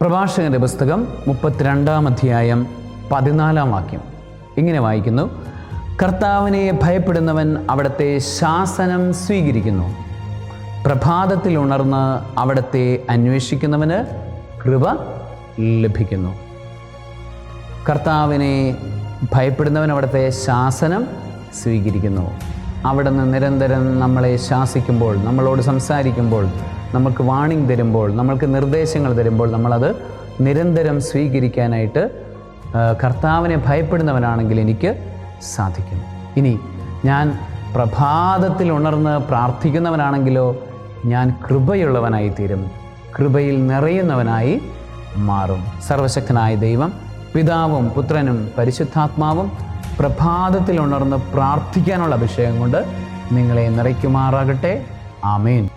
പ്രഭാഷകന്റെ പുസ്തകം മുപ്പത്തിരണ്ടാം അധ്യായം പതിനാലാം വാക്യം. ഇങ്ങനെ വായിക്കുന്നു. കർത്താവിനെ ഭയപ്പെടുന്നവൻ അവിടുത്തെ ശാസനം സ്വീകരിക്കുന്നു. പ്രഭാതത്തിൽ ഉണർന്ന് അവിടുത്തെ അന്വേഷിക്കുന്നവന് കൃപ ലഭിക്കുന്നു. കർത്താവിനെ ഭയപ്പെടുന്നവൻ അവിടുത്തെ ശാസനം സ്വീകരിക്കുന്നു. അവിടുന്ന് നിരന്തരം നമ്മളെ ശാസിക്കുമ്പോൾ നമ്മളോട് സംസാരിക്കുമ്പോൾ നമുക്ക് വാണിംഗ് തരുമ്പോൾ നമ്മൾക്ക് നിർദ്ദേശങ്ങൾ തരുമ്പോൾ നമ്മളത് നിരന്തരം സ്വീകരിക്കാനായിട്ട് കർത്താവിനെ ഭയപ്പെടുന്നവനാണെങ്കിൽ എനിക്ക് സാധിക്കും. ഇനി ഞാൻ പ്രഭാതത്തിൽ ഉണർന്ന് പ്രാർത്ഥിക്കുന്നവനാണെങ്കിലോ ഞാൻ കൃപയുള്ളവനായി തീരും കൃപയിൽ നിറയുന്നവനായി മാറും. സർവശക്തനായ ദൈവം പിതാവും പുത്രനും പരിശുദ്ധാത്മാവും പ്രഭാതത്തിൽ ഉണർന്ന് പ്രാർത്ഥിക്കാനുള്ള അഭിഷേകം കൊണ്ട് നിങ്ങളെ നിറയ്ക്കുമാറാകട്ടെ. ആമേൻ.